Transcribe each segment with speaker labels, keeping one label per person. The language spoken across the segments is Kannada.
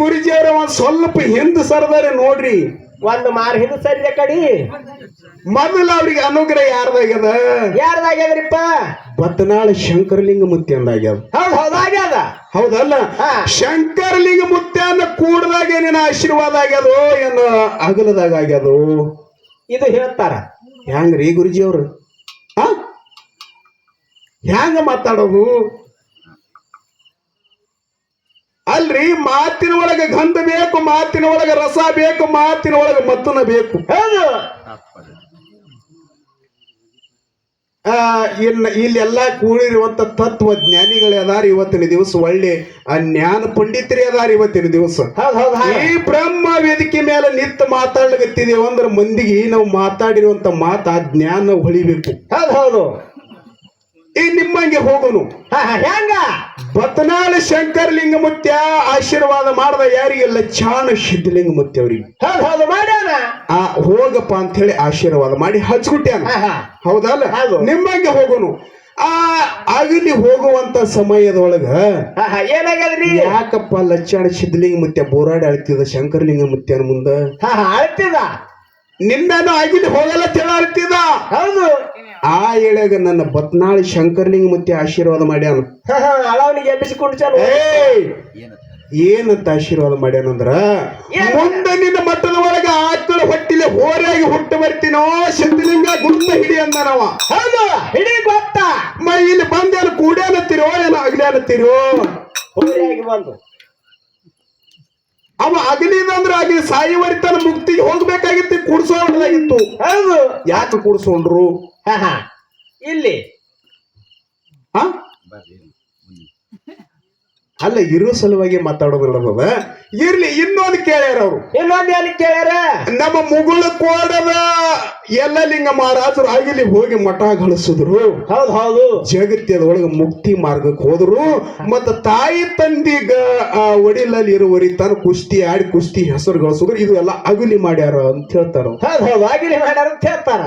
Speaker 1: ಗುರುಜಿ ಒಂದು ಸ್ವಲ್ಪ ಹಿಂದ್ ಸರ್ದಾರೆ ನೋಡ್ರಿ.
Speaker 2: ಒಂದು ಮಾರ್ ಹಿಂದ ಸರಿದ ಕಡಿ.
Speaker 1: ಮೊದಲ ಅವ್ರಿಗೆ ಅನುಗ್ರಹ ಯಾರ್ದಾಗ್ಯದ?
Speaker 2: ಯಾರ್ದಾಗ್ಯದ್ರಿಪ್ಪ?
Speaker 1: ಬತ್ನಾಳ ಶಂಕರಲಿಂಗ ಮುತ್ತಿ ಅಂದಾಗ್ಯದ.
Speaker 2: ಹೌದ್ ಹೌದಾಗ್ಯದ
Speaker 1: ಹೌದಲ್ಲ?
Speaker 2: ಶಂಕರಲಿಂಗ
Speaker 1: ಶಂಕರಲಿಂಗ ಅಂದ ಕೂಡದಾಗ ಏನೇನ ಆಶೀರ್ವಾದ ಆಗ್ಯದೋ ಏನು ಅಗಲದಾಗ ಆಗ್ಯದೋ?
Speaker 2: ಇದು ಹೇಳ್ತಾರ.
Speaker 1: ಹ್ಯಾಂಗ್ರಿ ಗುರುಜಿ ಅವ್ರು ಹ್ಯಾಂಗ ಮಾತಾಡೋದು? ಅಲ್ರಿ ಮಾತಿನ ಒಳಗೆ ಗಂಧ ಬೇಕು ಮಾತಿನ ಒಳಗೆ ರಸ ಬೇಕು ಮಾತಿನ ಒಳಗೆ ಮತ್ತನ ಬೇಕು. ಇನ್ನ ಇಲ್ಲೆಲ್ಲ ಕೂಡಿರುವಂತ ತತ್ವ ಜ್ಞಾನಿಗಳೇ ಅದಾರ ಇವತ್ತಿನ ದಿವಸ ಒಳ್ಳೆ ಆ ಜ್ಞಾನ ಪಂಡಿತರೇ ಅದಾರ ಇವತ್ತಿನ ದಿವಸ. ಈ ಬ್ರಹ್ಮ ವೇದಿಕೆ ಮೇಲೆ ನಿಂತು ಮಾತಾಡ್ಲಿಕ್ಕೆ ಅಂದ್ರೆ ಮಂದಿಗೆ ನಾವು ಮಾತಾಡಿರುವಂತ ಮಾತು ಆ ಜ್ಞಾನ ಹೊಳಿಬೇಕು.
Speaker 2: ಹೌದು ಹೌದು.
Speaker 1: ಈ ನಿಮ್ಮಂಗೆ ಹೋಗೋನು.
Speaker 2: ಹೆಂಗ?
Speaker 1: ಬತ್ನಾಳ ಶಂಕರಲಿಂಗ ಮುತ್ಯ ಆಶೀರ್ವಾದ ಮಾಡದ ಯಾರಿಗೆಲ್ಲ ಚಾಣ ಸಿದ್ಧಲಿಂಗ ಮುತ್ಯ ಅವ್ರಿಗೆ
Speaker 2: ಹೌದ್ ಮಾಡ್ಯಾನ?
Speaker 1: ಆ ಹೋಗಪ್ಪ ಅಂತ ಹೇಳಿ ಆಶೀರ್ವಾದ ಮಾಡಿ ಹಚ್ಕೊಟ್ಯಾನ ಹೌದಲ್ಲ?
Speaker 2: ಹೌದು.
Speaker 1: ನಿಮ್ಮಂಗೆ ಹೋಗೋನು. ಆ ಆಗಲಿ ಹೋಗುವಂತ ಸಮಯದೊಳಗ
Speaker 2: ಏನಾಗ್ಯದ್ರಿ
Speaker 1: ಯಾಕಪ್ಪ ಲಚ್ಚಾಣ ಸಿದ್ಧಲಿಂಗ ಮುತ್ಯ ಬೋರಾಡಿ ಅಳ್ತಿದ ಶಂಕರಲಿಂಗ ಮುತ್ಯನ ಮುಂದ?
Speaker 2: ಹಾ ಅಳ್ತಿದ
Speaker 1: ನಿನ್ನನು ಅಗಿಲಿ ಹೋಗಲ್ಲ ತಿಳ ಅಳ್ತಿದ
Speaker 2: ಹೌದು.
Speaker 1: ಆ ಎಳೆಗ ನನ್ನ ಬತ್ನಾಳಿ ಶಂಕರಲಿಂಗ ಮುತ್ತಿ ಆಶೀರ್ವಾದ ಮಾಡ್ಯಾನ.
Speaker 2: ಅಳವನಿಗೆ ಎಬ್ಬಿಸಿಕೊಂಡು ಚಲೋ.
Speaker 1: ಏನಂತ? ಆಶೀರ್ವಾದ ಮಾಡ್ಯಾನಂದ್ರ
Speaker 2: ಏನ್?
Speaker 1: ಮುಂದೆ ನಿನ್ನ ಮಟ್ಟದ ಒಳಗ ಆಕಳ ಹೊಟ್ಟಿಲೆ ಹೋರಾಗಿ ಹುಟ್ಟು ಬರ್ತೀನೋ ಸಿದ್ಧಲಿಂಗ ಗುಂಡ ಹಿಡಿ ಅಂದನವ
Speaker 2: ಹೌದು ಹಿಡಿ ಗೊತ್ತ.
Speaker 1: ಮ ಇಲ್ಲಿ ಬಂದೇನು ಕೂಡ್ಯಾನತ್ತೀರೋ ಏನೋ ಅಗ್ಲ್ಯಾನತ್ತೀರೋ
Speaker 2: ಹೋರಿಯಾಗಿ ಬಂದು.
Speaker 1: ಅವ ಅಗಲಿದಂದ್ರ ಅಗಲಿ ಸಾಯುವರಿತನ ಮುಕ್ತಿಗೆ ಹೋಗ್ಬೇಕಾಗಿತ್ತು ಕೂಡ್ಸೋದಾಗಿತ್ತು
Speaker 2: ಹೌದು.
Speaker 1: ಯಾಕೆ ಕೂಡ್ಸೋಂಡ್ರು?
Speaker 2: ಹಾ ಹಾ. ಇಲ್ಲಿ.
Speaker 1: ಅಲ್ಲ ಇರೋ ಸಲುವಾಗಿ ಮಾತಾಡೋದಿಲ್ಲ ಬಾಬ. ಇರ್ಲಿ ಇನ್ನೊಂದು ಕೇಳ್ಯಾರ ಅವ್ರು.
Speaker 2: ಇನ್ನೊಂದು ಏನ್ ಕೇಳ್ಯಾರ?
Speaker 1: ನಮ್ಮ ಮುಗುಳ ಕೋಡದ ಎಲ್ಲ ಲಿಂಗ ಮಹಾರಾಜರು ಆಗಿಲಿ ಹೋಗಿ ಮಠ ಗಳಿಸಿದ್ರು.
Speaker 2: ಹೌದು ಹೌದು.
Speaker 1: ಜಗತ್ತದೊಳಗೆ ಮುಕ್ತಿ ಮಾರ್ಗಕ್ಕೆ ಹೋದ್ರು. ಮತ್ತ ತಾಯಿ ತಂದಿಗ ಆ ಒಡಿಲಲ್ಲಿ ಇರುವರಿ ತಾನು ಕುಸ್ತಿ ಆಡಿ ಕುಸ್ತಿ ಹೆಸರು ಗಳಿಸಿದ್ರು. ಇದು ಎಲ್ಲ ಅಗುಲಿ ಮಾಡ್ಯಾರ ಅಂತ ಹೇಳ್ತಾರ ಹೌದು
Speaker 2: ಹೌದ್ ಹೌದು. ಅಗಿಲಿ ಮಾಡ್ಯಾರ ಅಂತ ಹೇಳ್ತಾರ.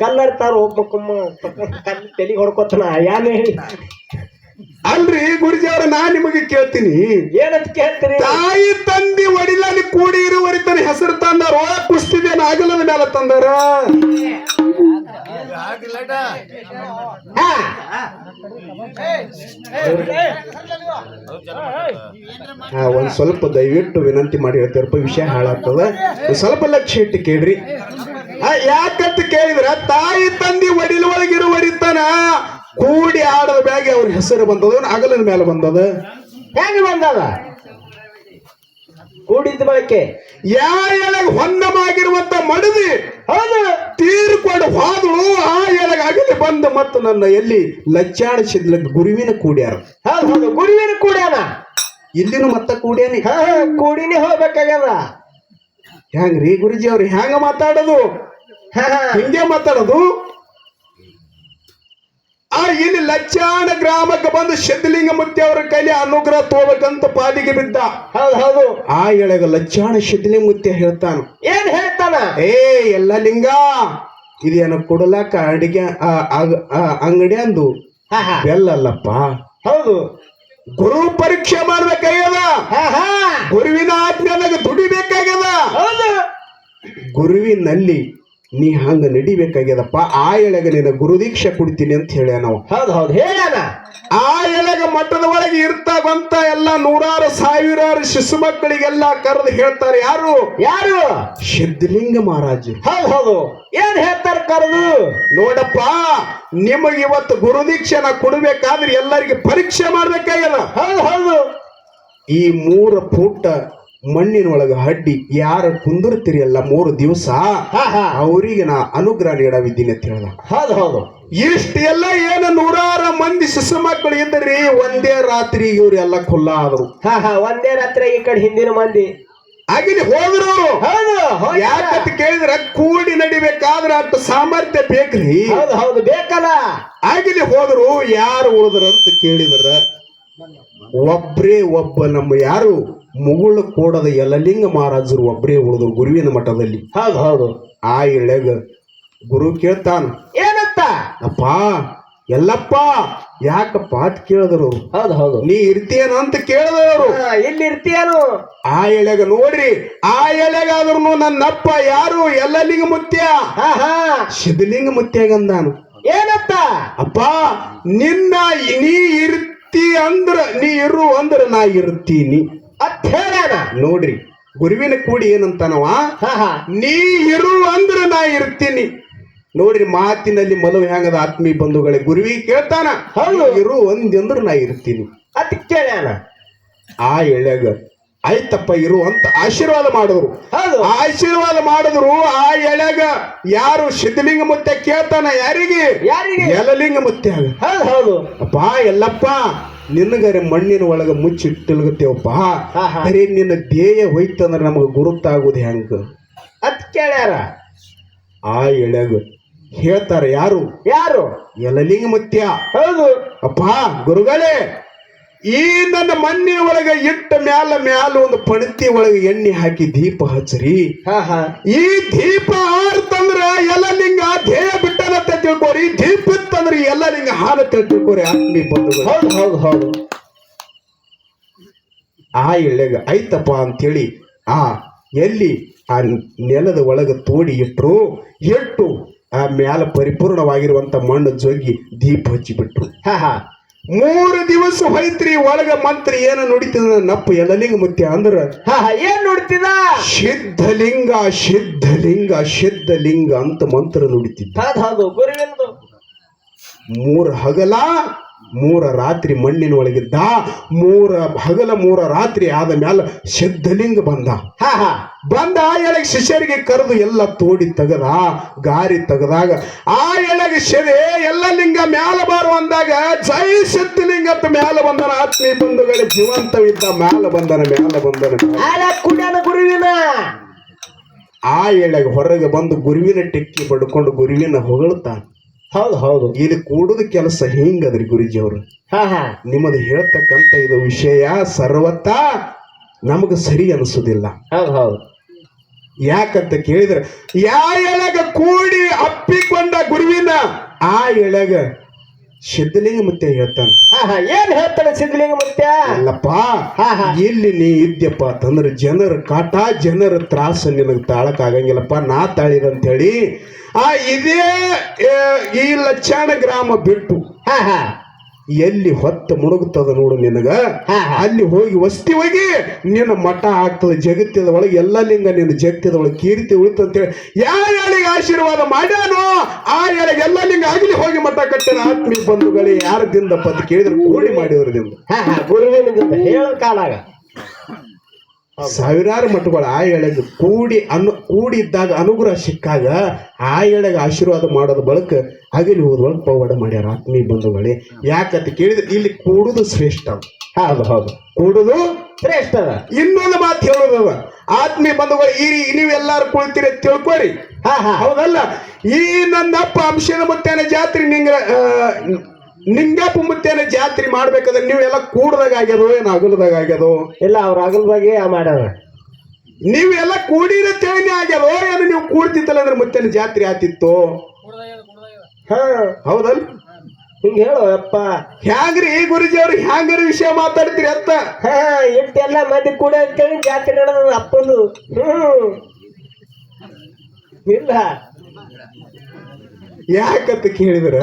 Speaker 2: ಕಲ್ಲರ್ತಾರ ತಾರು ಕಲ್ಲು ತೆಲಿಗೆ ಹೊಡ್ಕೊತನ ಯಾನ್ ಹೇಳಿ?
Speaker 1: ಅಲ್ರಿ ಗುರುಜಿ ಅವ್ರ ನಾ ನಿಮಗೆ ಕೇಳ್ತೀನಿ.
Speaker 2: ಏನಂತ ಕೇಳ್ತೀರಿ?
Speaker 1: ತಾಯಿ ತಂದಿ ಒಡಿಲಲ್ಲಿ ಕೂಡಿ ಇರುವರಿ ತನ್ನ ಹೆಸರು ತಂದಾರ ಕುಸ್ತಿದೇನ ಅಗಲದ ಮೇಲೆ ತಂದಾರ. ಒಂದ್ ಸ್ವಲ್ಪ ದಯವಿಟ್ಟು ವಿನಂತಿ ಮಾಡಿ ಹೇಳ್ತಾರಪ್ಪ ವಿಷಯ ಹಾಳಾಗ್ತದ. ಸ್ವಲ್ಪ ಲಕ್ಷ ಇಟ್ಟು ಕೇಳ್ರಿ. ಯಾಕಂತ ಕೇಳಿದ್ರ ತಾಯಿ ತಂದಿ ಒಡಿಲ ಒಳಗಿರುವರಿತನ ಕೂಡಿ ಆಡದ ಬ್ಯಾಗೆ ಅವ್ರ ಹೆಸರು ಬಂದದ ಅಗಲಿನ ಮೇಲೆ ಬಂದದ.
Speaker 2: ಹೆಂಗ ಬಂದದ? ಕೂಡಿದ ಬಳಕೆ.
Speaker 1: ಯಾರ ಎಳಗ ಹೊನ್ನಮಾಗಿರುವಂತ ಮಡದಿ
Speaker 2: ಹೌದು
Speaker 1: ತೀರ್ಕೊಂಡು ಹೋದಳು ಆ ಎಳಗ ಅಗಲಿ ಬಂದು ಮತ್ತು ನನ್ನ ಎಲ್ಲಿ ಲಚ್ಚಾಡಿಸಿದ್ಲ ಗುರುವಿನ ಕೂಡ್ಯಾರ.
Speaker 2: ಹೌದು ಗುರುವಿನ ಕೂಡ್ಯಾನ?
Speaker 1: ಇಲ್ಲಿನ ಮತ್ತ ಕೂಡ್ಯಾನಿ.
Speaker 2: ಕೂಡಿನೇ ಹೋಗ್ಬೇಕಾಗ್ಯದ.
Speaker 1: ಹೆಂಗ್ರಿ ಗುರುಜಿ ಅವ್ರು ಹೆಂಗ ಮಾತಾಡೋದು? ಹಿಂಗೆ ಮಾತಾಡೋದು? ಆ ಇಲ್ಲಿ ಲಚ್ಚಾಣ ಗ್ರಾಮಕ್ಕೆ ಬಂದು ಸಿದ್ಧಲಿಂಗ ಮೂರ್ತಿ ಅವರ ಕೈಲಿ ಅನುಗ್ರಹ ತೋಬೇಕಂತ ಪಾದಿಗೆ ಬಿದ್ದ.
Speaker 2: ಹೌದು ಹೌದು.
Speaker 1: ಆ ಎಳೆಗ ಲಚ್ಚಾಣ ಸಿದ್ಧಲಿಂಗ ಮುತ್ಯ ಹೇಳ್ತಾನ.
Speaker 2: ಏನ್ ಹೇಳ್ತಾನ?
Speaker 1: ಏ ಎಲ್ಲ ಲಿಂಗ. ಇದೇನು ಕೊಡಲಾಕ ಅಡಿಗೆ ಅಂಗಡಿ ಅಂದು. ಬೆಲ್ಲಲ್ಲಪ್ಪ
Speaker 2: ಹೌದು.
Speaker 1: ಗುರು ಪರೀಕ್ಷೆ ಮಾಡ್ಬೇಕಾಗ್ಯದ? ಗುರುವಿನ ಆಜ್ಞಾನಾಗ ದುಡಿಬೇಕಾಗ್ಯದ? ಗುರುವಿನಲ್ಲಿ ನೀ ಹಂಗ ನಡಿಬೇಕಾಗ್ಯದಪ್ಪ? ಆ ಎಳೆಗ ನಿನ್ನ ಗುರುದೀಕ್ಷೆ ಕೊಡ್ತೀನಿ ಅಂತ ಹೇಳ ನಾವು
Speaker 2: ಹೌದು ಹೌದು ಹೇಳ್ಯಾನ
Speaker 1: ಆ ಎಲೆಗ ಮಠದ ಒಳಗೆ ಇರ್ತಾವಂತ ಎಲ್ಲ ನೂರಾರು ಸಾವಿರಾರು ಶಿಶು ಮಕ್ಕಳಿಗೆಲ್ಲ ಕರೆದು ಹೇಳ್ತಾರೆ. ಯಾರು?
Speaker 2: ಯಾರು?
Speaker 1: ಸಿದ್ಧಲಿಂಗ ಮಹಾರಾಜರು.
Speaker 2: ಹೌದು ಹೌದು. ಏನ್ ಹೇಳ್ತಾರ ಕರೆದು?
Speaker 1: ನೋಡಪ್ಪ ನಿಮಗೆ ಇವತ್ತು ಗುರುದೀಕ್ಷೆನ ಕೊಡ್ಬೇಕಾದ್ರೆ ಎಲ್ಲರಿಗೆ ಪರೀಕ್ಷೆ ಮಾಡ್ಬೇಕಾಗ್ಯದ.
Speaker 2: ಹೌದು ಹೌದು.
Speaker 1: ಈ ಮೂರು ಫೂಟ ಮಣ್ಣಿನೊಳಗ ಹಡ್ಡಿ ಯಾರ ಕುಂದಿರ್ತೀರಿ ಅಲ್ಲ ಮೂರು ದಿವಸ
Speaker 2: ಹಾ ಹಾ.
Speaker 1: ಅವರಿಗೆ ನಾ ಅನುಗ್ರಹ ನೀಡವಿದ್ದೀನಿ ಅಂತ ಹೇಳ್ದ.
Speaker 2: ಹೌದು ಹೌದು.
Speaker 1: ಇಷ್ಟೆಲ್ಲ ಏನು ನೂರಾರು ಮಂದಿ ಶಿಶು ಮಕ್ಕಳು ಇದ್ರಿ ಒಂದೇ ರಾತ್ರಿ ಇವರೆಲ್ಲ ಖುಲ್ಲ ಆದ್ರು.
Speaker 2: ಹಾ ಹಾ. ಒಂದೇ ರಾತ್ರಿ ಈ ಕಡೆ ಹಿಂದಿನ ಮಂದಿ.
Speaker 1: ಆಗಿನಿ ಹೋದ್ರು. ಯಾಕಂತ ಕೇಳಿದ್ರ ಕೂಡಿ ನಡಿಬೇಕಾದ್ರೆ ಅಂತ ಸಾಮರ್ಥ್ಯ ಬೇಕ್ರಿ.
Speaker 2: ಹೌದು ಹೌದು. ಬೇಕಲ್ಲ.
Speaker 1: ಆಗಿನಿ ಹೋದ್ರು ಯಾರು ಉಳಿದ್ರ ಅಂತ ಕೇಳಿದ್ರ ಒಬ್ರೇ ಒಬ್ಬ ನಮ್ಮ ಯಾರು? ಮುಗುಳ ಕೋಡದ ಯಲಲಿಂಗ ಮಹಾರಾಜರು ಒಬ್ಬರೇ ಉಳಿದ್ರು ಗುರುವಿನ ಮಠದಲ್ಲಿ.
Speaker 2: ಹೌದು ಹೌದು.
Speaker 1: ಆ ಎಳೆಗ ಗುರು ಕೇಳ್ತಾನ
Speaker 2: ಏನತ್ತ
Speaker 1: ಅಪ್ಪ ಎಲ್ಲಪ್ಪ ಯಾಕ ಅಂತ ಕೇಳಿದ್ರು
Speaker 2: ಹೌದು ಹೌದು.
Speaker 1: ನೀ ಇರ್ತೀಯನ ಅಂತ ಕೇಳಿದವರು
Speaker 2: ಇಲ್ಲಿ ಇರ್ತೀಯನು?
Speaker 1: ಆ ಎಳೆಗ ನೋಡ್ರಿ ಆ ಎಳೆಗಾದ್ರು ನನ್ನಪ್ಪ ಯಾರು? ಎಲ್ಲಲಿಂಗ ಮುತ್ಯ. ಸಿದ್ಧಲಿಂಗ ಮುತ್ಯಾಗಂದಾನು
Speaker 2: ಏನತ್ತ
Speaker 1: ಅಪ್ಪ ನಿನ್ನ ನೀ ಇರ್ತಿ ಅಂದ್ರ ನೀ ಇರು ಅಂದ್ರ ನಾ ಇರ್ತೀನಿ.
Speaker 2: ಅತ್ ಹೇಳ್ಯಾನ
Speaker 1: ನೋಡ್ರಿ ಗುರುವಿನ ಕೂಡಿ ಏನಂತಾನವ?
Speaker 2: ಹಾ ಹಾ.
Speaker 1: ನೀ ಇರು ಅಂದ್ರ ನಾ ಇರ್ತೀನಿ. ನೋಡ್ರಿ ಮಾತಿನಲ್ಲಿ ಮಲವು ಹೆಂಗದ ಆತ್ಮೀ ಬಂಧುಗಳೇ ಗುರುವಿ ಕೇಳ್ತಾನ
Speaker 2: ಹೌದು.
Speaker 1: ಇರು ಅಂದ್ರ ನಾ ಇರ್ತೀನಿ.
Speaker 2: ಅತ್ ಕೇಳ್ಯಾನ?
Speaker 1: ಆ ಎಳೆಗ ಆಯ್ತಪ್ಪ ಇರು ಅಂತ ಆಶೀರ್ವಾದ ಮಾಡಿದ್ರು. ಆಶೀರ್ವಾದ ಮಾಡಿದ್ರು ಆ ಎಳೆಗ ಯಾರು ಸಿದ್ಧಲಿಂಗ ಮುತ್ತೆ ಕೇಳ್ತಾನ ಯಾರಿಗೆ?
Speaker 2: ಯಾರಿಗೆ?
Speaker 1: ಎಲಲಿಂಗ ಮುತ್ತೆ
Speaker 2: ಹೌದು
Speaker 1: ಅಪ್ಪ ಎಲ್ಲಪ್ಪ ನಿನ್ನಗರೆ ಮಣ್ಣಿನ ಒಳಗ ಮುಚ್ಚಿ
Speaker 2: ಹಾ.
Speaker 1: ಬರೀ ನಿನ್ನ ಧ್ಯೇಯ ಹೋಯ್ತಂದ್ರೆ ನಮಗೆ ಗುರುತಾಗುದು ಹೆಂಗ?
Speaker 2: ಅತ್ ಕೇಳ್ಯಾರ.
Speaker 1: ಆ ಎಳೆಗ ಹೇಳ್ತಾರ ಯಾರು?
Speaker 2: ಯಾರು?
Speaker 1: ಎಲಲಿಂಗ ಮುತ್ಯ.
Speaker 2: ಹೌದು.
Speaker 1: ಅಪ್ಪ ಗುರುಗಳೇ ಈ ನನ್ನ ಮಣ್ಣಿನ ಒಳಗೆ ಇಟ್ಟ ಮ್ಯಾಲ ಮ್ಯಾಲ ಒಂದು ಪಣತಿ ಒಳಗೆ ಎಣ್ಣೆ ಹಾಕಿ ದೀಪ ಹಚ್ಚರಿ.
Speaker 2: ಹಾ ಹಾ.
Speaker 1: ಈ ದೀಪ ಆರ್ತಂದ್ರ ಎಲ್ಲ ನಿಂಗ ಧ್ಯೇಯ ಬಿಟ್ಟನಂತ ತಿಳ್ಕೊರಿ. ದೀಪ ಇತ್ತಂದ್ರ ಎಲ್ಲ ನಿಂಗ ಹಾಲತ್ತ ತಿಳ್ಕೊರಿ. ಆತ್ಮಿ ಬಂಧುಗಳು.
Speaker 2: ಹೌದು ಹೌದು ಹೌದು.
Speaker 1: ಆ ಎಳ್ಳೆಗ ಐತಪ್ಪ ಅಂತೇಳಿ ಆ ಎಲ್ಲಿ ಆ ನೆಲದ ಒಳಗೆ ತೋಡಿ ಇಟ್ಟರು ಇಟ್ಟು ಆ ಮ್ಯಾಲ ಪರಿಪೂರ್ಣವಾಗಿರುವಂತ ಮಣ್ಣು ಜೋಗಿ ದೀಪ ಹಚ್ಚಿಬಿಟ್ರು.
Speaker 2: ಹಾ ಹಾ.
Speaker 1: ಮೂರು ದಿವಸ ಹೋಯ್ತ್ರಿ ಒಳಗ ಮಂತ್ರ ಏನ ನುಡಿತದ ನಪ್ಪ ಎಲಲಿಂಗ ಮುತ್ಯ ಅಂದ್ರ
Speaker 2: ಏನ್ ನೋಡ್ತಿದ
Speaker 1: ಸಿದ್ಧಲಿಂಗ ಸಿದ್ಧಲಿಂಗ ಸಿದ್ಧಲಿಂಗ ಅಂತ ಮಂತ್ರ ನುಡಿತಿದ್ದ.
Speaker 2: ಹೌದು ಹೌದು ಗುರುವಿಂದು
Speaker 1: ಮೂರ ಹಗಲ ಮೂರ ರಾತ್ರಿ ಮಣ್ಣಿನ ಒಳಗಿದ್ದ ಮೂರ ಹಗಲ ಮೂರ ರಾತ್ರಿ ಆದ ಮ್ಯಾಲ ಸಿದ್ಧಲಿಂಗ ಬಂದ.
Speaker 2: ಹಾ ಹಾ.
Speaker 1: ಬಂದ ಆ ಎಳೆಗೆ ಶಿಷ್ಯರಿಗೆ ಕರೆದು ಎಲ್ಲ ತೋಡಿ ತೆಗದ ಗಾರಿ ತೆಗದಾಗ ಆ ಎಳೆಗೆ ಶಿರೆ ಎಲ್ಲ ಲಿಂಗ ಮ್ಯಾಲ ಬಾರು ಅಂದಾಗ ಜೈ ಸಿದ್ಧಲಿಂಗ ಮ್ಯಾಲ ಬಂದನ. ಆತ್ಮೀಯ ಬಂಧುಗಳೇ ಜೀವಂತವಿದ್ದ ಮ್ಯಾಲ ಬಂದನ ಮ್ಯಾಲ ಬಂದನ
Speaker 2: ಕುಡ್ಯಾನ ಗುರುವಿನ?
Speaker 1: ಆ ಎಳೆಗೆ ಹೊರಗೆ ಬಂದು ಗುರುವಿನ ಟೆಕ್ಕಿ ಪಡ್ಕೊಂಡು ಗುರುವಿನ ಹೊಗಳ್ತಾನ.
Speaker 2: ಹೌದು ಹೌದು.
Speaker 1: ಇದು ಕೂಡುದ ಕೆಲಸ ಹಿಂಗದ್ರಿ ಗುರುಜಿ ಅವರು
Speaker 2: ಹಾ ಹಾ.
Speaker 1: ನಿಮ್ಮದು ಹೇಳ್ತಕ್ಕಂತ ಇದು ವಿಷಯ ಸರ್ವತ್ತ ನಮಗೆ ಸರಿ ಅನಿಸುದಿಲ್ಲ.
Speaker 2: ಹೌದು ಹೌದು.
Speaker 1: ಯಾಕಂತ ಕೇಳಿದ್ರೆ ಯಾ ಎಳಗ ಕೂಡಿ ಅಪ್ಪಿಕೊಂಡ ಗುರುವಿನ ಆ ಎಳಗ ಸಿದ್ಧಲಿಂಗ ಮತ್ತೆ ಹೇಳ್ತಾನೆ
Speaker 2: ಏನ್ ಹೇಳ್ತಾನೆ ಸಿದ್ಧಲಿಂಗ ಮತ್ತೆ
Speaker 1: ಅಲ್ಲಪ್ಪ. ಇಲ್ಲಿ ನೀ ಇದ್ಯಪ್ಪ ಅಂತಂದ್ರೆ ಜನರ ಕಾಟ ಜನರ ತ್ರಾಸ ನಿನಗೆ ತಾಳಕ್ ಆಗಂಗಿಲ್ಲಪ್ಪ. ನಾ ತಾಳಿದಂತ ಹೇಳಿ ಆ ಇದೇ ಈ ಲಕ್ಷಾಣ ಗ್ರಾಮ ಬಿಟ್ಟು ಎಲ್ಲಿ ಹೊತ್ತ ಮುಳುಗುತ್ತದ ನೋಡು ನಿನಗ. ಅಲ್ಲಿ ಹೋಗಿ ವಸ್ತಿ ಹೋಗಿ ನಿನ್ನ ಮಠ ಆಗ್ತದೆ ಜಗತ್ತದ ಒಳಗೆ ಎಲ್ಲ ಲಿಂಗ ನಿನ್ನ ಜಗತ್ತದ ಒಳಗೆ ಕೀರ್ತಿ ಉಳಿತಂತೇಳಿ. ಯಾವ ಯಾಳಿಗೆ ಆಶೀರ್ವಾದ ಮಾಡ್ಯಾನೋ ಆ ಯಾಳಿಗೆ ಎಲ್ಲ ಲಿಂಗ ಆಗಲಿ ಹೋಗಿ ಮಠ ಕಟ್ಟಿನ ಆತ್ಮೀಯ ಬಂಧುಗಳೇ ಯಾರದಿಂದಪ್ಪ ಅಂತ ಕೇಳಿದ್ರೆ ಕೂಡಿ
Speaker 2: ಮಾಡಿದ್ರು ನಿಮ್ದು. ಹೇಳ ಕಾಲಾಗ.
Speaker 1: ಸಾವಿರಾರು ಮಠಗಳು ಆ ಎಳೆಗೆ ಕೂಡಿ ಅನು ಕೂಡಿದ್ದಾಗ ಅನುಗ್ರಹ ಸಿಕ್ಕಾಗ ಆ ಎಳೆಗೆ ಆಶೀರ್ವಾದ ಮಾಡೋದ ಬಳಕ ಹಗಲಿ ಹೋದ ಪವಾಡ ಮಾಡ್ಯಾರ ಆತ್ಮೀಯ ಬಂಧುಗಳೇ. ಯಾಕಂತ ಕೇಳಿದ್ರೆ ಇಲ್ಲಿ ಕೂಡುದು ಶ್ರೇಷ್ಠ.
Speaker 2: ಹೌದು ಹೌದು.
Speaker 1: ಕೂಡುದು
Speaker 2: ಶ್ರೇಷ್ಠ.
Speaker 1: ಇನ್ನೊಂದು ಮಾತು ಹೇಳುದವ. ಆತ್ಮೀಯ ಬಂಧುಗಳು, ಈ ನೀವೆಲ್ಲಾರು ಕುಳಿತೀರಿ ತಿಳ್ಕೊರಿ.
Speaker 2: ಹಾ ಹಾ.
Speaker 1: ಹೌದಲ್ಲ? ಈ ನನ್ನಪ್ಪ ಅಂಶದ ಮುತ್ತೇನ ಜಾತ್ರೆ ನಿಂಗ ನಿಂಗಪ್ಪ ಮುತ್ತೇನ ಜಾತ್ರೆ ಮಾಡ್ಬೇಕಾದ್ರೆ ನೀವೆಲ್ಲ ಕೂಡದಾಗ ಆಗ್ಯದೋ, ಏನು ಅಗಲದಾಗ ಆಗ್ಯದೋ?
Speaker 2: ಇಲ್ಲ, ಅವ್ರ ಅಗಲದಾಗೆ ಮಾಡ್ಯಾರ.
Speaker 1: ನೀವೆಲ್ಲ ಕೂಡಿರ ತೇನೆ ಆಗ್ಯಾವ ಏನು ನೀವು ಕೂಡ್ತಿತ್ತಲ್ಲ ಅಂದ್ರೆ ಮುತ್ತೇನ ಜಾತ್ರೆ ಆತಿತ್ತು
Speaker 2: ಹಾ
Speaker 1: ಹೌದಲ್ಲ?
Speaker 2: ಹಿಂಗ ಹೇಳಪ್ಪ
Speaker 1: ಹ್ಯಾಂಗ್ರಿ ಗುರುಜಿ ಅವ್ರು ಹ್ಯಾಂಗ್ರಿ ವಿಷಯ ಮಾತಾಡ್ತೀರಿ ಅಂತ?
Speaker 2: ಹಾ ಇಟ್ಟೆಲ್ಲ ಮಂದಿ ಕೂಡ ಅಂತೇಳಿ ಜಾತ್ರೆ ನಡೆದ ಅಪ್ಪಂದು. ಹ್ಮ್. ಇಲ್ಲ.
Speaker 1: ಯಾಕಂತ ಕೇಳಿದ್ರ?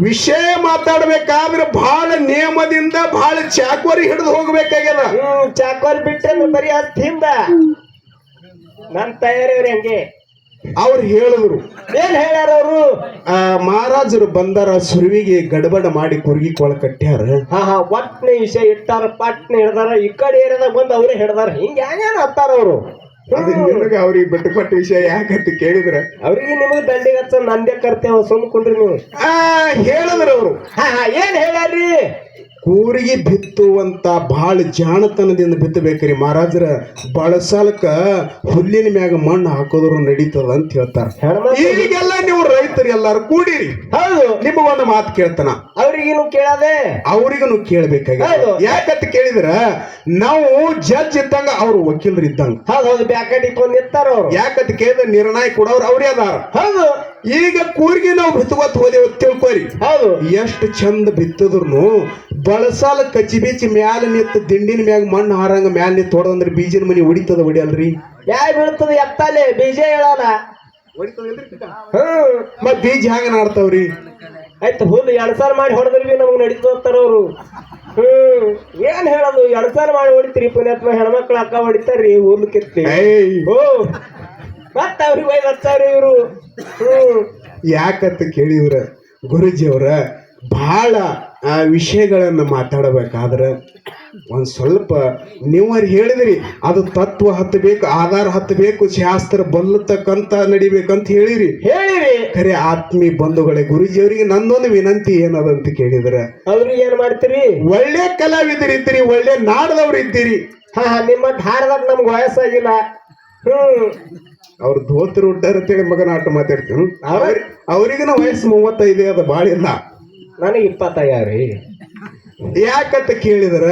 Speaker 1: ವಿಷಯ ಮಾತಾಡ್ಬೇಕಾದ್ರೆ ಬಹಳ ನಿಯಮದಿಂದ ಬಹಳ ಚಾಕೋರಿ ಹಿಡಿದು ಹೋಗ್ಬೇಕಾಗ್ಯದ.
Speaker 2: ಹ್ಮ್ ಚಾಕೋಲ್ ಬಿಟ್ರೆ ಬರೀ ಅಷ್ಟಿಂದ ನನ್ ತಯಾರಿವ್ರಿ ಹಂಗೆ?
Speaker 1: ಅವ್ರು ಹೇಳಿದ್ರು.
Speaker 2: ಏನ್ ಹೇಳ್ಯಾರ ಅವರು?
Speaker 1: ಆ ಮಹಾರಾಜರು ಬಂದಾರ ಸುರುವಿಗೆ ಗಡಬಡ ಮಾಡಿ ಕುರುಗಿ ಕೊಳ ಕಟ್ಟ್ಯಾರ.
Speaker 2: ಹಾ ಹಾ ಒಟ್ನೆ ವಿಷಯ ಇಟ್ಟಾರ ಪಟ್ನೆ ಹಿಡ್ದಾರ ಈ ಕಡೆ ಏರಿಯಾದಾಗ ಬಂದು ಅವರೇ ಹಿಡ್ದಾರ. ಹಿಂಗ ಹ್ಯಾಂಗೇನ ಹತ್ತಾರ ಅವರು?
Speaker 1: ಅದು ನಿನಗ ಅವ್ರಿಗೆ ಬಿಟ್ಟುಪಟ್ಟ ವಿಷಯ ಯಾಕಂತ ಕೇಳಿದ್ರ?
Speaker 2: ಅವ್ರಿಗೆ ನಿಮಗೆ ದಂಡಿಗೆ ಹಚ್ಚ ನಂದೇ ಕರ್ತೇವ ಸುಮ್ಕೊಂಡ್ರಿ ನೀವು.
Speaker 1: ಆ ಹೇಳಿದ್ರು ಅವರು.
Speaker 2: ಹಾ ಹಾ ಏನ್ ಹೇಳ್ಯಾರ್ರಿ?
Speaker 1: ಕೂರಿಗೆ ಬಿತ್ತುವಂತ ಭಾಳ ಜಾಣತನದಿಂದ ಬಿತ್ತಬೇಕ್ರಿ ಮಹಾರಾಜರ. ಬಳಸಾಲಕ್ಕ ಹುಲ್ಲಿನ ಮ್ಯಾಗ ಮಣ್ಣು ಹಾಕೋದ್ರು ನಡೀತದ ಅಂತ ಹೇಳ್ತಾರೆ. ಈಗೆಲ್ಲ ನೀವು ರೈತರು ಎಲ್ಲಾರು ಕೂಡಿರಿ.
Speaker 2: ಹೌದು.
Speaker 1: ನಿಮಗೊಂದು ಮಾತು ಕೇಳ್ತಾನ.
Speaker 2: ಅವ್ರಿಗೇನು ಕೇಳದೆ?
Speaker 1: ಅವ್ರಿಗೂ ಕೇಳಬೇಕಾಗಿ. ಯಾಕಂತ ಕೇಳಿದ್ರ ನಾವು ಜಡ್ಜ್ ಇದ್ದಂಗ ಅವ್ರು ವಕೀಲರು ಇದ್ದಂಗ.
Speaker 2: ಹೌದು ಹೌದು. ಬ್ಯಾಕಡಿ ನಿಂತಾರ ಅವ್ರು.
Speaker 1: ಯಾಕಂತ ಕೇಳಿದ್ರೆ ನಿರ್ಣಯ ಕೊಡೋರು ಅವ್ರೇ ಅದಾರ.
Speaker 2: ಹೌದು.
Speaker 1: ಈಗ ಕೂರ್ಗಿ ನಾವು ಬಿತ್ಕೋತ್ ಹೋದೇವು ತಿಳ್ಕೊರಿ.
Speaker 2: ಹೌದು.
Speaker 1: ಎಷ್ಟು ಚಂದ ಬಿತ್ತದ್ರು ಬಳಸಾಲ ಕಚ್ಚಿ ಬೀಚಿ ಮ್ಯಾಲ ನಿತ್ತು ದಿಂಡಿನ ಮ್ಯಾಗ ಮಣ್ಣು ಹಾರಂಗ ಮ್ಯಾಲ ನಿತ್ತು ಹೊಡೆದಂದ್ರೆ ಬೀಜನ ಮನಿ ಹೊಡಿತದ ಹೊಡಿಯಲ್ರಿ
Speaker 2: ಯಾ ಬೀಳ್ತದ ಎತ್ತಲೆ ಬೀಜ ಹೇಳಲ್ಲ
Speaker 1: ಮತ್ ಬೀಜ ಹ್ಯಾಂಗ ನಾಡ್ತಾವ್ರಿ?
Speaker 2: ಆಯ್ತು ಹುಲ್ಲು ಸಾರ್ ಮಾಡಿ ಹೊಡೆದ್ರಿ ಬಿ ನಮ್ಗೆ ನಡೀತು ಅಂತಾರ ಅವರು. ಹ್ಮ್. ಏನ್ ಹೇಳೋದು ಎಣಸಾರ ಮಾಡಿ ಹೊಡಿತೀರಿ ಪುಣ್ಯಾತ್ಮ ಹೆಣ್ಮಕ್ಳು ಅಕ್ಕ ಹೊಡಿತಾರ್ರಿ ಹುಲ್ಲು ಕಿತ್ತಿ. ಓ ಮತ್ತ ಅವ್ರಿಗೆ ಹಚ್ಚಾರ ಇವರು.
Speaker 1: ಯಾಕಂತ ಕೇಳಿದ್ರ ಗುರುಜಿಯವರ ಬಹಳ ಆ ವಿಷಯಗಳನ್ನ ಮಾತಾಡಬೇಕಾದ್ರ ಒಂದ್ ಸ್ವಲ್ಪ ನೀವರು ಹೇಳಿದ್ರಿ ಅದು ತತ್ವ ಹತ್ತಬೇಕು ಆಧಾರ ಹತ್ತಬೇಕು ಶಾಸ್ತ್ರ ಬಲ್ಲತಕ್ಕಂತ ನಡಿಬೇಕಂತ ಹೇಳಿರಿ.
Speaker 2: ಹೇಳಿರಿ.
Speaker 1: ಖರೆ ಆತ್ಮೀ ಬಂಧುಗಳೇ ಗುರುಜಿಯವರಿಗೆ ನಂದೊಂದು ವಿನಂತಿ ಏನದಂತ ಕೇಳಿದ್ರ.
Speaker 2: ಅವ್ರಿಗೆ ಏನ್ ಮಾಡ್ತೀರಿ?
Speaker 1: ಒಳ್ಳೆ ಕಲಾವಿದರಿದ್ದೀರಿ ಒಳ್ಳೆ ನಾಡದವ್ರು ಇದ್ದೀರಿ
Speaker 2: ಹಾ ಹಾ ನಿಮ್ಮ ಧಾರದಾಗ ನಮ್ಗೆ ವಯಸ್ಸಾಗಿಲ್ಲ. ಹ್ಮ್.
Speaker 1: ಅವ್ರ ಧೋತ್ರ ಅಂತ ಅಂತೇಳಿ ಮಗನ ಆಟ ಮಾತಾಡ್ತೀನಿ.
Speaker 2: ಅವ್ರ-
Speaker 1: ಅವ್ರಿಗಿನ ವಯಸ್ಸು ಮೂವತ್ತೈದೇ ಅದು ಭಾಳ ಇಲ್ಲ
Speaker 2: ನನಗೆ ರೀ.
Speaker 1: ಯಾಕಂತ ಕೇಳಿದ್ರ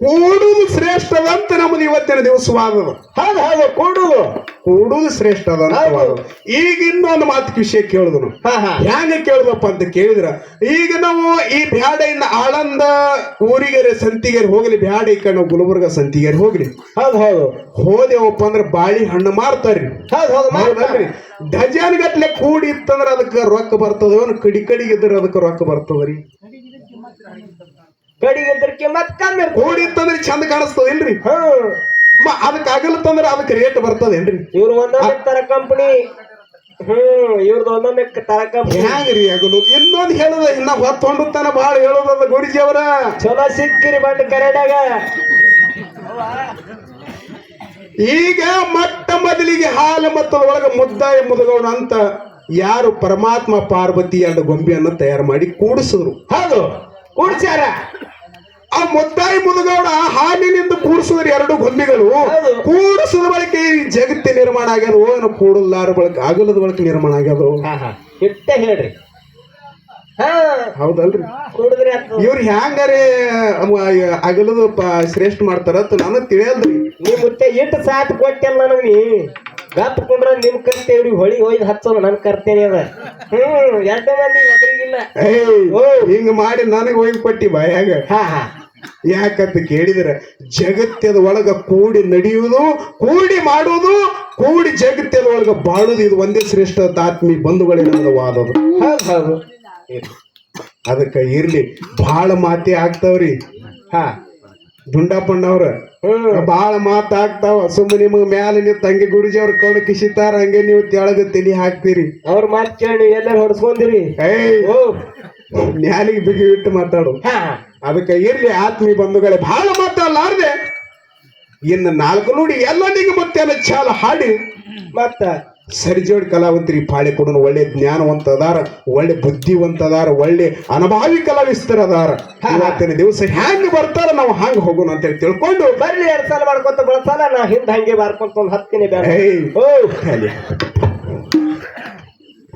Speaker 1: ಕೂಡುದು ಶ್ರೇಷ್ಠದಂತ ನಮ್ದು ಇವತ್ತಿನ ದಿವಸವಾದದ
Speaker 2: ಹೌದು ಹೌದು ಕೂಡುದು
Speaker 1: ಕೂಡುದು ಶ್ರೇಷ್ಠದ. ಈಗ ಇನ್ನೊಂದು ಮಾತು ವಿಷಯ ಕೇಳಿದ್ರು ಹ್ಯಾಂಗ ಕೇಳಿದಪ್ಪ ಅಂತ ಕೇಳಿದ್ರ? ಈಗ ನಾವು ಈ ಬ್ಯಾಡೆಯಿಂದ ಆಳಂದ ಊರಿಗೆರೆ ಸಂತಿಗೆರೆ ಹೋಗ್ಲಿ ಬ್ಯಾಡ ಈ ಕಡೆ ನಾವು ಗುಲ್ಬರ್ಗ ಸಂತಿಗೆರೆ ಹೋಗ್ಲಿ.
Speaker 2: ಹೌದು ಹೌದು.
Speaker 1: ಹೋದೆವಪ್ಪ ಅಂದ್ರೆ ಬಾಳಿ ಹಣ್ಣು ಮಾರ್ತಾರ್ರಿ.
Speaker 2: ಹೌದು ಹೌದು
Speaker 1: ಹೌದಲ್ರಿ ಡಜನ್ ಗಟ್ಲೆ ಕೂಡಿ ಇತ್ತಂದ್ರ ಅದಕ್ಕೆ ರೊಕ್ಕ ಬರ್ತದ ಕಡಿ ಕಡಿಗೆ ಇದ್ರ ಅದಕ್ಕೆ ರೊಕ್ಕ ಬರ್ತದ್ರಿ
Speaker 2: ಕಡಿಗೆ ಇದ್ರಕ್ಕೆ ಮತ್ ಕಮ್ಮಿ ಹೂಡಿ
Speaker 1: ಕೂಡಿ ಇತ್ತಂದ್ರೆ ಚಂದ ಕಾಣಿಸ್ತದ ಇಲ್ರಿ
Speaker 2: ಹ್ಮ್
Speaker 1: ತಂದ್ರೆ ಅದಕ್ಕೆ ಆಗಲತ್ತಂದ್ರ ಅದಕ್ಕೆ ರೇಟ್ ಬರ್ತದೇನ್ರಿ
Speaker 2: ಇವ್ರು ಒಂದೊಂದೇ ತರ ಕಂಪನಿ ಹ್ಮ್ ಇವ್ರದ್ದು ಒಂದೊಂದೇ ತರ ಕಂಪನಿ
Speaker 1: ಹ್ಯಾಂಗ್ರಿ ಆಗಲು ಇನ್ನೊಂದು ಹೇಳದ ಇನ್ನ ಹೊತ್ತೊಂಡು ತನ ಬಹಳ ಹೇಳೋದದ ಗುರುಜಿ ಅವರ.
Speaker 2: ಚಲೋ ಸಿಕ್ಕಿರಿ ಬಟ್ ಕರೆಡಾಗ
Speaker 1: ಈಗ ಮೊಟ್ಟ ಮೊದಲಿಗೆ ಹಾಲು ಮತ್ತು ಒಳಗ ಮುದ್ದಾಯ ಮುದಗೋಣ ಅಂತ ಯಾರು ಪರಮಾತ್ಮ ಪಾರ್ವತಿ ಅಂಡ್ ಗೊಂಬೆಯನ್ನು ತಯಾರು ಮಾಡಿ ಕೂಡಿಸಿದ್ರು.
Speaker 2: ಹೌದು. ಕೂಡ್ಸ್ಯಾರ
Speaker 1: ಆ ಮುದ್ದಾಯಿ ಮುದುಗೌಡ ಹಾಲಿನಿಂದ ಕೂಡಿಸಿದ್ರೆ ಎರಡು ಗೊಂಬೆಗಳು
Speaker 2: ಹೌದು.
Speaker 1: ಕೂಡಿಸಿದ ಬಳಿಕ ಈ ಜಗತ್ತಿ ನಿರ್ಮಾಣ ಆಗ್ಯದ ಏನು ಕೂಡಲಾರ ಬಳಕ ಅಗಲದ ಬಳಕ ನಿರ್ಮಾಣ ಆಗ್ಯದ?
Speaker 2: ಇಟ್ಟೆ ಹೇಳ್ರಿ. ಹಾ.
Speaker 1: ಹೌದಲ್ರಿ. ಇವ್ರು ಹ್ಯಾಂಗಾರೆ ಅಗಲದ ಶ್ರೇಷ್ಠ ಮಾಡ್ತಾರ ನಾನು ತಿಳಿಯಲ್ರಿ.
Speaker 2: ನೀ ಮುತ್ತೆ ಇಟ್ಟು ಸಾತ್ ಕೊಟ್ಟೆಲ್ಲ ನನಗೆ ನೀ. ಗಪ್ ಕುಂಡ್ರ ನಿಮ್ ಕರ್ತೆ ಹೊಳಿ ಒಯ್ದು ಹಚ್ಚೋದು ನನ್ ಕರ್ತೇನೆ ಅದ. ಹ್ಮ್ ಎರಡ ಮಂದಿ ಒಬ್ರಿಗಿಲ್ಲ.
Speaker 1: ಏಯ್ ಹಿಂಗ ಮಾಡಿ ನನಗ್ ಒಯ್ದು ಕೊಟ್ಟಿ ಬಾಯಾಗ.
Speaker 2: ಹಾ ಹಾ.
Speaker 1: ಯಾಕಂತ ಕೇಳಿದ್ರೆ ಜಗತ್ತದ ಒಳಗ ಕೂಡಿ ನಡೆಯುವುದು ಕೂಡಿ ಮಾಡುವುದು ಕೂಡಿ ಜಗತ್ತದ ಒಳಗ ಬಾಳುದು ಇದು ಒಂದೇ ಶ್ರೇಷ್ಠ ಆತ್ಮಿ ಬಂಧುಗಳೇ ನಮ್ಮದು ವಾದದು.
Speaker 2: ಹೌದು
Speaker 1: ಅದಕ್ಕ ಇರ್ಲಿ ಬಹಳ ಮಾತೆ ಆಗ್ತಾವ್ರಿ.
Speaker 2: ಹಾ.
Speaker 1: ದುಂಡಪ್ಪಣ್ಣವ್ರ
Speaker 2: ಬಾಳ
Speaker 1: ಬಹಳ ಮಾತಾಗ್ತಾವ ಸುಮ್ಮನೆ ನಿಮಗ್ ಮ್ಯಾಲ ನೀವು ತಂಗಿ ಗುರುಜಿ ಅವ್ರ ಕಣ್ ಕಿಸಿತಾರ ಹಂಗೆ ನೀವು ತೆಳಗ ತಲಿ ಹಾಕ್ತೀರಿ.
Speaker 2: ಅವ್ರ ಮಾತ್ ಕೇಳಿ ಎಲ್ಲ ಹೊಡ್ಸ್ಕೊಂಡಿರಿ
Speaker 1: ಮ್ಯಾಲಿಗೆ ಬಿಗಿ ಇಟ್ಟು ಮಾತಾಡು. ಅದಕ್ಕೆ ಇರ್ಲಿ ಆತ್ಮೀಯ ಬಂಧುಗಳೇ ಬಹಳ ಮಾತಾಡಲಾರ್ದೆ. ಇನ್ನು ನಾಲ್ಕು ನುಡಿ ಎಲ್ಲನಿಗೆ ಮತ್ತೆ ಎಲ್ಲ ಚಾಲ ಹಾಡಿ.
Speaker 2: ಮತ್ತ
Speaker 1: ಸರಿಜೋಡಿ ಕಲಾವಂತರಿ ಪಾಳೆ ಕೊಡೋನು ಒಳ್ಳೆ ಜ್ಞಾನವಂತ ಅದಾರ ಒಳ್ಳೆ ಬುದ್ಧಿವಂತ ಅದಾರ ಒಳ್ಳೆ ಅನುಭಾವಿ ಕಲಾವಿಸ್ತರ ಅದಾರ ಇವತ್ತಿನ ದಿವಸ ಹ್ಯಾಂಗ ಬರ್ತಾರ ನಾವು ಹಂಗ ಹೋಗೋಣ ಅಂತೇಳಿ ತಿಳ್ಕೊಂಡು
Speaker 2: ಬರ್ಲಿ ಎರಡ್ ಸಲ ಮಾಡ್ಕೊಂತ ಬಳಸಲ್ಲ ನಾ ಹಿಂದ್ ಹಂಗೆ ಮಾಡ್ಕೊಂತ ಒಂದ್ ಹತ್ತಿನಿ ಬೇಡ.